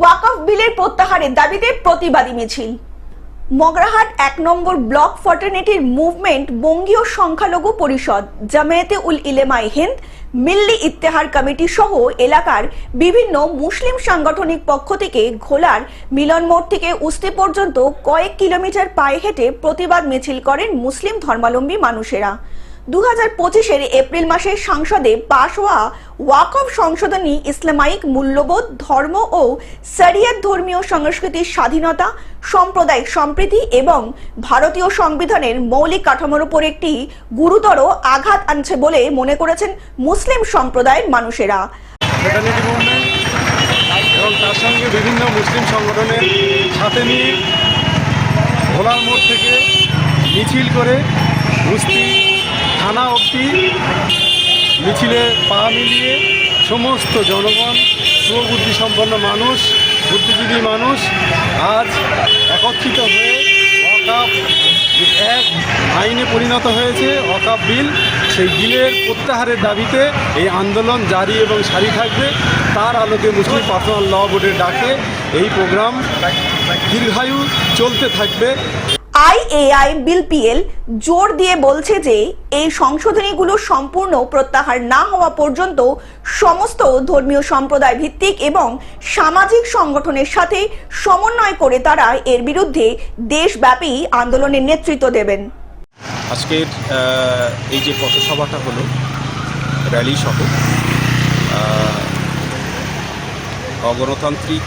ওয়াকফ বিলের প্রত্যাহারের দাবিতে প্রতিবাদী মিছিল। মগরাহাট এক নম্বর ব্লক ফর্টার্নিটির মুভমেন্ট বঙ্গীয় সংখ্যালঘু পরিষদ, জামায়াতে উল ইলেমাই হিন্দ, মিল্লি ইত্তেহার কমিটি সহ এলাকার বিভিন্ন মুসলিম সাংগঠনিক পক্ষ থেকে ঘোলার মিলন মোড় থেকে উস্তি পর্যন্ত কয়েক কিলোমিটার পায়ে হেঁটে প্রতিবাদ মিছিল করেন মুসলিম ধর্মাবলম্বী মানুষেরা। দু পঁচিশের এপ্রিল মাসে সংসদে পাশ হওয়া ওয়াকফ সংশোধনী ইসলামাইক মূল্যবোধ, ধর্ম ও শরিয়ত ধর্মীয় সংস্কৃতির স্বাধীনতা, সাম্প্রদায়িক সম্প্রীতি এবং ভারতীয় সংবিধানের মৌলিক কাঠামোর উপর একটি গুরুতর আঘাত আনছে বলে মনে করেছেন মুসলিম সম্প্রদায়ের মানুষেরা। তার সঙ্গে বিভিন্ন মুসলিম সংগঠনের সাথে নিয়ে ভোলার মোড় থেকে মিছিল করে মুস্তি থানা অবধি মিছিলে পা মিলিয়ে সমস্ত জনগণ সুবুদ্ধি সম্পন্ন মানুষ, বুদ্ধিজীবী মানুষ আজ একত্রিত হয়ে ওয়াকাপ এক আইনে পরিণত হয়েছে ওয়াকাপ বিল। সেই বিলের প্রত্যাহারের দাবিতে এই আন্দোলন জারি এবং সারি থাকবে। তার আলোকে মুসলিম পার্সোনাল ল বোর্ডের ডাকে এই প্রোগ্রাম দীর্ঘায়ু চলতে থাকবে। আইএআই বিল পিএল জোর দিয়ে বলছে যে এই সংশোধনীগুলো সম্পূর্ণ প্রত্যাহার না হওয়া পর্যন্ত সমস্ত ধর্মীয় সম্প্রদায় ভিত্তিক এবং সামাজিক সংগঠনের সাথে সমন্বয় করে তারা এর বিরুদ্ধে দেশব্যাপী আন্দোলনের নেতৃত্ব দেবেন। আজকের এই যে পথসভাটা হলো, র্যালি সহ অগণতান্ত্রিক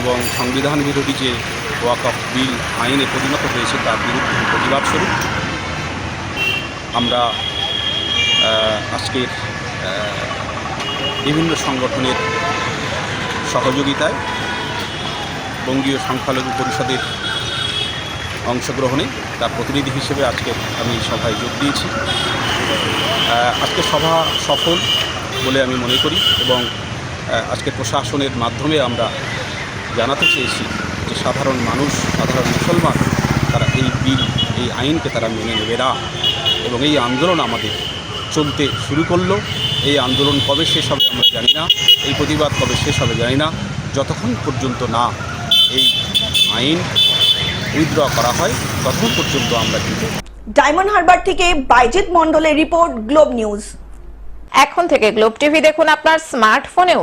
এবং সংবিধান বিরোধী যে ওয়াকফ বিল আইনে পরিণত হয়েছে তার বিরুদ্ধে প্রতিবাদ স্বরূপ। আমরা আজকের বিভিন্ন সংগঠনের সহযোগিতায় বঙ্গীয় সংখ্যালঘু পরিষদের অংশগ্রহণে তার প্রতিনিধি হিসেবে আজকে আমি সভায় যোগ দিয়েছি। আজকে সভা সফল বলে আমি মনে করি এবং আজকে প্রশাসনের মাধ্যমে আমরা জানাতে চেয়েছি যে সাধারণ মানুষ সাধারণ মুসলমান তারা এই বিল এই আইনকে তারা মেনে নেবে না। এবং এই আন্দোলন আমাদের চলতে শুরু করল। এই আন্দোলন কবে শেষ হবে আমরা জানি না। এই প্রতিবাদ কবে শেষ হবে জানি না। যতক্ষণ পর্যন্ত না এই আইন উইথড্র করা হয় ততক্ষণ পর্যন্ত আমরা কিন্তু ডায়মন্ড হারবার থেকে বাইজিৎ মন্ডলের রিপোর্ট গ্লোব নিউজ। এখন থেকে গ্লোব টিভি দেখুন আপনার স্মার্টফোনেও।